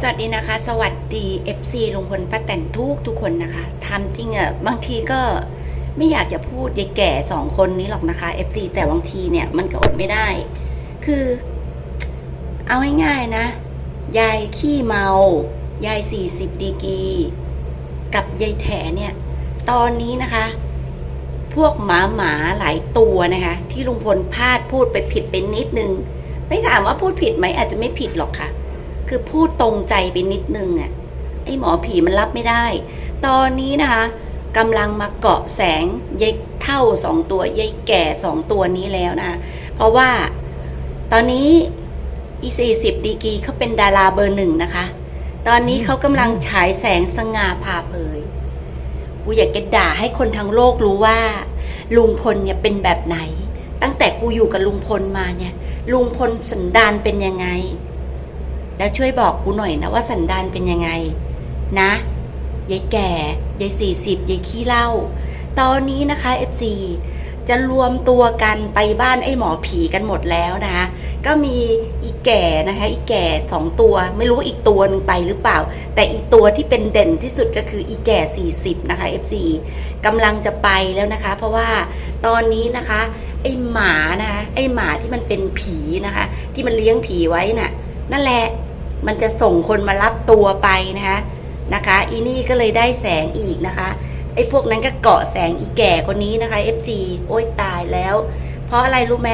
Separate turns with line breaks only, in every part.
สวัสดีนะคะ สวัสดี FC ลุงพลป้าแตนทุกทุกคนนะคะทำจริงอะ่ะบางทีก็ไม่อยากจะพูดยายแก่สองคนนี้หรอกนะคะ FC แต่บางทีเนี่ยมันก็อดไม่ได้ คือ เอาง่ายๆนะ ยายขี้เมา ยายสี่สิบดีกีกับยายแถเนี่ย ตอนนี้นะคะ พวกหมาหมาหลายตัวนะคะ ที่ลุงพลพลาดพูดไปผิดไปนิดนึง ไม่ถามว่าพูดผิดไหมอาจจะไม่ผิดหรอกค่ะ คือพูดตรงใจไปนิดนึงอะไอ้หมอผีมันรับไม่ได้ ตอนนี้นะคะกำลังมาเกาะแสงยายเท่าสองตัวยายแก่สองตัวนี้แล้วนะ เพราะว่าตอนนี้อีสี่สิบดีกรีเขาเป็นดาราเบอร์หนึ่งนะคะ ตอนนี้เขากำลังฉายแสงสง่าผ่าเผยกูอยากจะด่าให้คนทั้งโลกรู้ว่า ลุงพลเนี่ยเป็นแบบไหน ตั้งแต่กูอยู่กับลุงพลมาเนี่ย ลุงพลสันดานเป็นยังไง แล้วช่วยบอกกูหน่อยนะว่าสันดานเป็นยังไง นะยายแก่ยายสี่สิบยายขี้เล้าตอนนี้นะคะ FC จะรวมตัวกันไปบ้านไอ้หมอผีกันหมดแล้วนะคะ ก็มีอีแก่นะคะอีแก่สองตัวไม่รู้อีกตัวหนึ่งไปหรือเปล่า แต่อีกตัวที่เป็นเด่นที่สุดก็คืออีแก่สี่สิบนะคะ FC กำลังจะไปแล้วนะคะ เพราะว่าตอนนี้นะคะ ไอ้หมานะคะไอ้หมาที่มันเป็นผีนะคะ ที่มันเลี้ยงผีไว้น่ะ นั่นแหละ มันจะส่งคนมารับตัวไปนะคะนะคะ อีนี่ก็เลยได้แสงอีกนะคะไอ้พวกนั้นก็เกาะแสงอีแก่คนนี้นะคะ FC โอ้ยตายแล้ว เพราะอะไรรู้ไหม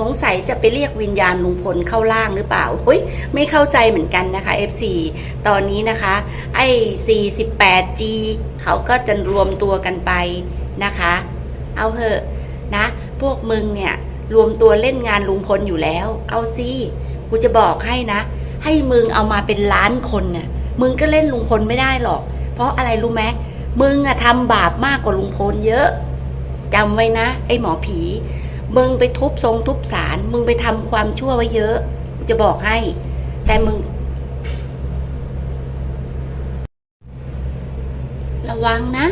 สงสัยจะไปเรียกวิญญาณลุงพลเข้าล่างหรือเปล่าเฮ้ยไม่เข้าใจเหมือนกันนะคะ FC ตอนนี้นะคะ ไอ้ 48G เขาก็จะรวมตัวกันไปนะคะ เอาเถอะนะ พวกมึงเนี่ย รวมตัวเล่นงานลุงพลอยู่แล้ว เอาสิกูจะบอกให้นะ ให้มึงเอามาเป็นล้านคนเนี่ยมึงก็เล่นลุงพลไม่ได้หรอก เพราะอะไรรู้ไหมมึงอะทำบาปมากกว่าลุงพลเยอะจำไว้นะ ไอ้หมอผี มึงไปทุบทรงทุบสารมึงไปทำความชั่วไว้เยอะ จะบอกให้ แต่มึง ระวังนะ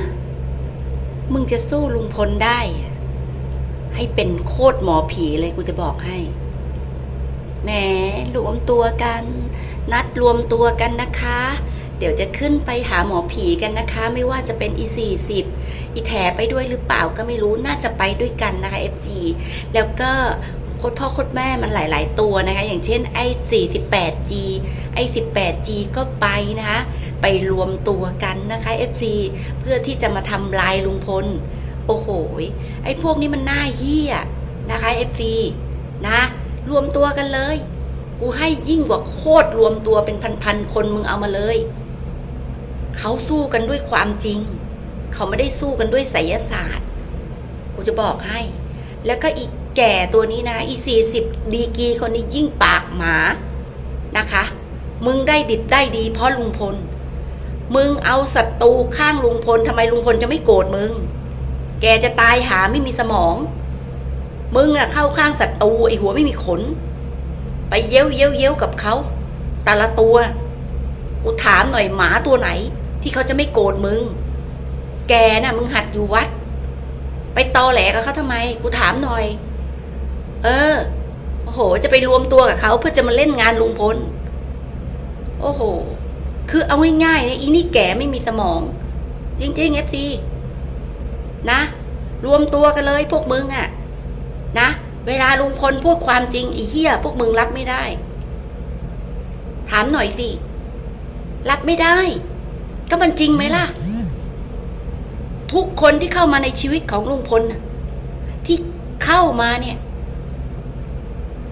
มึงจะสู้ลุงพลได้ ให้เป็นโคตรหมอผีเลยกูจะบอกให้แหมรวมตัวกัน นัดรวมตัวกันนะคะ เดี๋ยวจะขึ้นไปหาหมอผีกันนะคะ ไม่ว่าจะเป็นอีสี่สิบอีแถไปด้วยหรือเปล่าก็ไม่รู้น่าจะไปด้วยกันนะคะ FG แล้วก็โคตรพ่อโคตรแม่มันหลาย ๆ ตัวนะคะ อย่างเช่นไอ้ 48G ไอ้ 18G ก็ไปนะคะ ไปรวมตัวกันนะคะ FC เพื่อที่จะมาทำลายลุงพล โอ้โห ไอ้พวกนี้มันน่าเหี้ยนะคะ FC นะ รวมตัวกันเลย กูให้ยิ่งกว่าโคตรรวมตัวเป็นพันๆคนมึงเอามาเลย เขาสู้กันด้วยความจริง เขาไม่ได้สู้กันด้วยไสยศาสตร์ กูจะบอกให้ แล้วก็อีกแก่ตัวนี้นะ อีสี่สิบดีกีคนนี้ยิ่งปากหมา นะคะ มึงได้ดิบได้ดีเพราะลุงพล มึงเอาศัตรูข้างลุงพลทำไมลุงพลจะไม่โกรธมึง แกจะตายหาไม่มีสมอง มึงอะเข้าข้างศัตรูไอหัวไม่มีขน ไปเย้ยวเย้ยวเย้ยวกับเขาแต่ละตัวกูถามหน่อยหมาตัวไหน ที่เขาจะไม่โกรธมึง แกน่ะ มึงหัดอยู่วัด ไปตอแหลกับเขาทำไม กูถามหน่อย เออโอ้โห จะไปรวมตัวกับเขาเพื่อจะมาเล่นงานลุงพลโอ้โห คือเอาง่ายๆเนี่ยอีนี่แกไม่มีสมอง จริงๆเอฟซีนะ รวมตัวกันเลยพวกมึงอะนะ เวลาลุงพลพูดความจริงไอ้เหี้ยพวกมึงรับไม่ได้ ถามหน่อยสิ รับไม่ได้ ก็มันจริงไหมล่ะ ทุกคนที่เข้ามาในชีวิตของลุงพลที่เข้ามาเนี่ย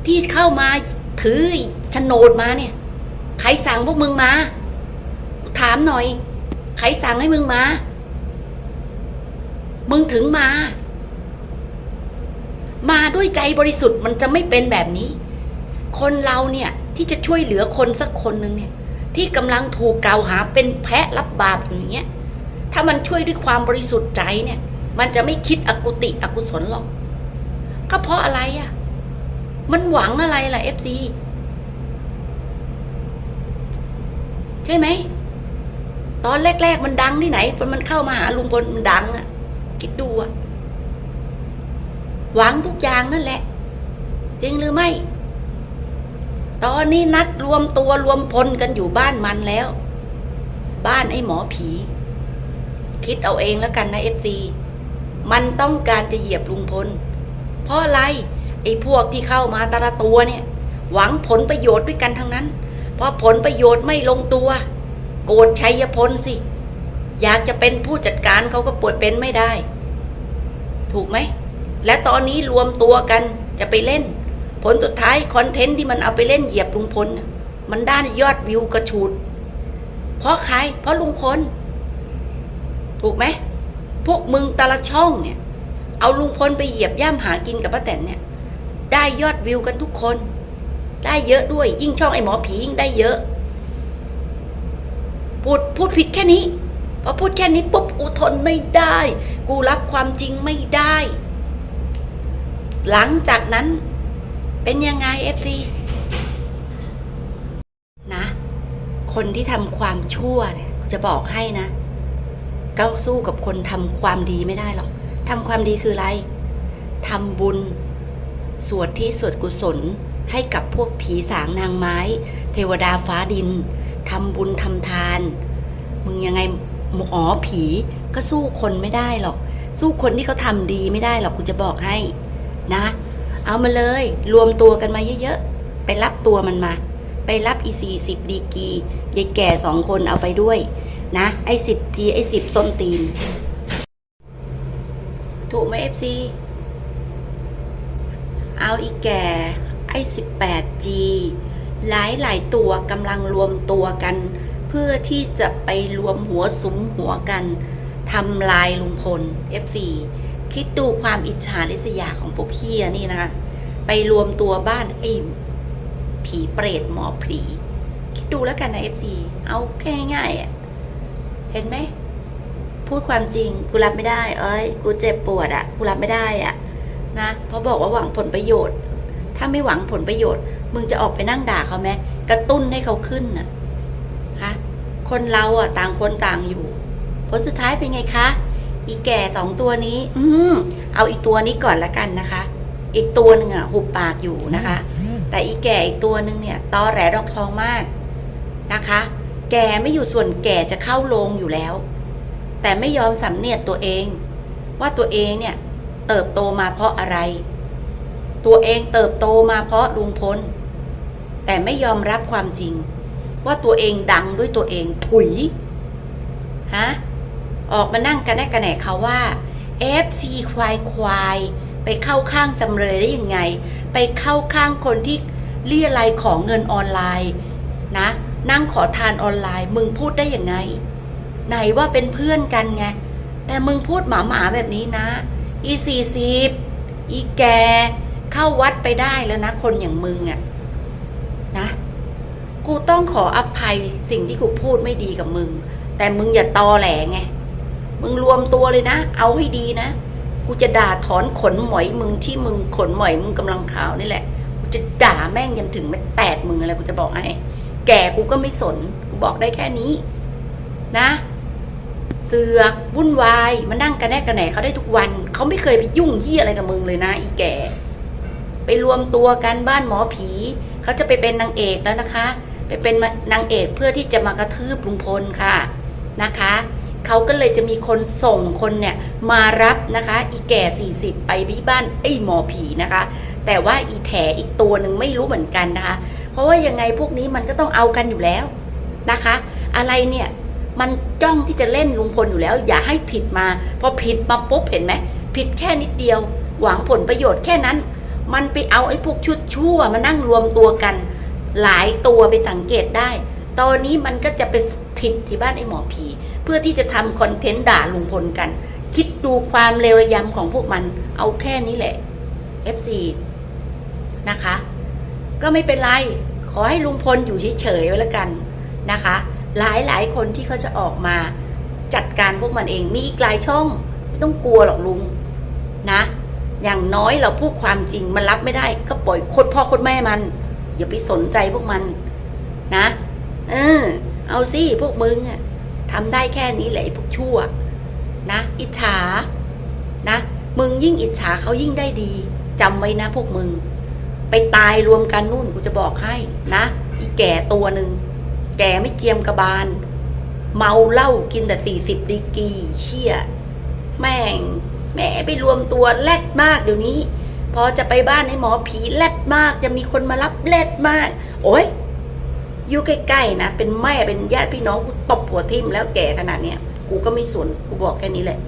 ที่เข้ามาถือโฉนดมาเนี่ย ใครสั่งพวกมึงมา ถามหน่อย ใครสั่งให้มึงมา มึงถึงมา มาด้วยใจบริสุทธิ์มันจะไม่เป็นแบบนี้ คนเราเนี่ยที่จะช่วยเหลือคนสักคนหนึ่งเนี่ย ที่กำลังถูกกล่าวหาเป็นแพะรับบาปอยู่อย่างเงี้ยถ้ามันช่วยด้วยความบริสุทธิ์ใจเนี่ย มันจะไม่คิดอกุติอกุศลหรอก ก็เพราะอะไรอะ่ะ มันหวังอะไรล่ะเอฟซีใช่ไหมตอนแรก ๆ มันดังที่ไหนพอมันเข้ามาหาลุงพลมันดังอะ่ะ คิดดูอะ่ะ หวังทุกอย่างนั่นแหละ จริงหรือไม่ ตอนนี้นัดรวมตัวรวมพลกันอยู่บ้านมันแล้ว บ้านไอ้หมอผี คิดเอาเองแล้วกันนะเอฟซีมันต้องการจะเหยียบลุงพล เพราะอะไร ไอ้พวกที่เข้ามาแตละตัวเนี่ย หวังผลประโยชน์ด้วยกันทั้งนั้นเพราะผลประโยชน์ไม่ลงตัว โกรธชัยพลสิ อยากจะเป็นผู้จัดการเขาก็ปวดเป็นไม่ได้ ถูกไหม และตอนนี้รวมตัวกันจะไปเล่น ผลสุดท้ายคอนเทนต์ที่มันเอาไปเล่นเหยียบลุงพลมันด้านยอดวิวกระชูด เพราะใคร เพราะลุงพลถูกไหมพวกมึงแต่ละช่องเนี่ย เอาลุงพลไปเหยียบย่ำหากินกับป้าแตนเนี่ย ได้ยอดวิวกันทุกคน ได้เยอะด้วย ยิ่งช่องไอ้หมอผียิ่งได้เยอะพูดพูดผิดแค่นี้พอพูดแค่นี้ปุ๊บกูทนไม่ได้ กูรับความจริงไม่ได้ หลังจากนั้นเป็นยังไงเอฟซีนะ คนที่ทำความชั่วเนี่ยจะบอกให้นะก็สู้กับคนทำความดีไม่ได้หรอกทำความดีคืออะไรทำบุญ สวดที่สวดกุศลให้กับพวกผีสางนางไม้ เทวดาฟ้าดินทำบุญทำทาน มึงยังไงหมอผีก็สู้คนไม่ได้หรอก สู้คนที่เขาทำดีไม่ได้หรอกกูจะบอกให้ นะ เอามาเลย รวมตัวกันมาเยอะๆ ไปรับตัวมันมา ไปรับอีสี่สิบดีกียายแก่สองคนเอาไปด้วย นะ ไอ้สิบจีไอ้สิบส้นตีน ถูกไหมเอฟซีเอาอีแก่ ไอ้สิบแปดจีหลายหลายตัวกำลังรวมตัวกัน เพื่อที่จะไปรวมหัวสุมหัวกันทำลายลุงพล F4 คิดดูความอิจฉาริษยาของพวกเฮียนี่นะคะไปรวมตัวบ้านไอ้ผีเปรตหมอผี คิดดูแล้วกันนะ F4 เอาแค่ง่ายๆอะเห็นไหม พูดความจริง กูรับไม่ได้ เอ้ย กูเจ็บปวดอะ่ะ กูรับไม่ได้อะ่ะ นะ เพราะบอกว่าหวังผลประโยชน์ ถ้าไม่หวังผลประโยชน์ มึงจะออกไปนั่งด่าเขาไหมกระตุ้นให้เขาขึ้นนะฮะคนเราอะ ต่างคนต่างอยู่ ผลสุดท้ายเป็นไงคะ อีแก่สองตัวนี้ อืมเอาอีกตัวนี้ก่อนละกันนะคะ อีกตัวหนึ่งอะหุบปากอยู่นะคะ แต่อีแก่อีกตัวหนึ่งเนี่ยตอแหลดอกทองมากนะคะ แก่ไม่อยู่ส่วนแก่จะเข้าโรงอยู่แล้ว แต่ไม่ยอมสำเนียดตัวเอง ว่าตัวเองเนี่ย เติบโตมาเพราะอะไร ตัวเองเติบโตมาเพราะลุงพลแต่ไม่ยอมรับความจริง ว่าตัวเองดังด้วยตัวเองถุยฮะ ออกมานั่งกันแน่กันแหนเขาว่า FC ควายควายไปเข้าข้างจำเลยได้ยังไง ไปเข้าข้างคนที่เรียอะไรยของเงินออนไลน์นะ นั่งขอทานออนไลน์ มึงพูดได้ยังไง ไหนว่าเป็นเพื่อนกันไง แต่มึงพูดหมาหมาแบบนี้นะ อีสี่สิบอีแก เข้าวัดไปได้แล้วนะ คนอย่างมึงอะนะ กูต้องขออภัยสิ่งที่กูพูดไม่ดีกับมึง แต่มึงอย่าตอแหลไง มึงรวมตัวเลยนะ เอาให้ดีนะ กูจะด่าถอนขนหมอยมึงที่มึงขนหมอยมึงกำลังขาวนี่แหละ กูจะด่าแม่งยันถึงไม่แตกมึงอะไรกูจะบอกให้ แก่กูก็ไม่สน กูบอกได้แค่นี้ นะ เสือกวุ่นวายมานั่งกันแน่กันแหนเขาได้ทุกวัน เขาไม่เคยไปยุ่งเยี่ยอะไรกับมึงเลยนะ อีแก่ ไปรวมตัวกันบ้านหมอผีเขาจะไปเป็นนางเอกแล้วนะคะ ไปเป็นนางเอกเพื่อที่จะมากระทืบลุงพลค่ะนะคะ เขาก็เลยจะมีคนส่งคนเนี่ยมารับนะคะ อีแก่ 40 ไปที่บ้านไอ้หมอผีนะคะ แต่ว่าอีแถอีกตัวหนึ่งไม่รู้เหมือนกันนะคะ เพราะว่ายังไงพวกนี้มันก็ต้องเอากันอยู่แล้วนะคะ อะไรเนี่ยมันจ้องที่จะเล่นลุงพลอยู่แล้ว อย่าให้ผิดมาพอผิดมาปุ๊บเห็นไหมผิดแค่นิดเดียว หวังผลประโยชน์แค่นั้น มันไปเอาไอ้พวกชุดชั่วมานั่งรวมตัวกัน หลายตัวไปสังเกตได้ ตอนนี้มันก็จะไปถิดที่บ้านไอ้หมอผี เพื่อที่จะทำคอนเทนต์ด่าลุงพลกัน คิดดูความเลวระยำของพวกมัน เอาแค่นี้แหละ FC นะคะ ก็ไม่เป็นไร ขอให้ลุงพลอยู่เฉยๆไว้แล้วกันนะคะหลายหลายๆคนที่เขาจะออกมาจัดการพวกมันเองมีอีกหลายช่องไม่ต้องกลัวหรอกลุงนะ อย่างน้อยเราพูดความจริงมันรับไม่ได้ก็ปล่อยคตรพ่อคตรแม่มัน อย่าไปสนใจพวกมันนะ เออ เอาสิพวกมึงอะ ทำได้แค่นี้แหละไอ้พวกชั่ว นะ อิจฉา นะ มึงยิ่งอิจฉาเขายิ่งได้ดีจำไว้นะพวกมึง ไปตายรวมกันนู่นกูจะบอกให้นะ อีแก่ตัวหนึ่ง แก่ไม่เจียมกระบาล เมาเหล้ากินแต่สี่สิบดีกีเชี่ย แม่ง แหมไปรวมตัวแลดมากเดี๋ยวนี้ พอจะไปบ้านให้หมอผีแลดมาก จะมีคนมารับแลดมาก โอ้ย อยู่ใกล้ๆนะเป็นแม่เป็นญาติพี่น้องกูตบหัวทิ่มแล้วแก่ขนาดเนี้ยกูก็ไม่สนกูบอกแค่นี้แหละ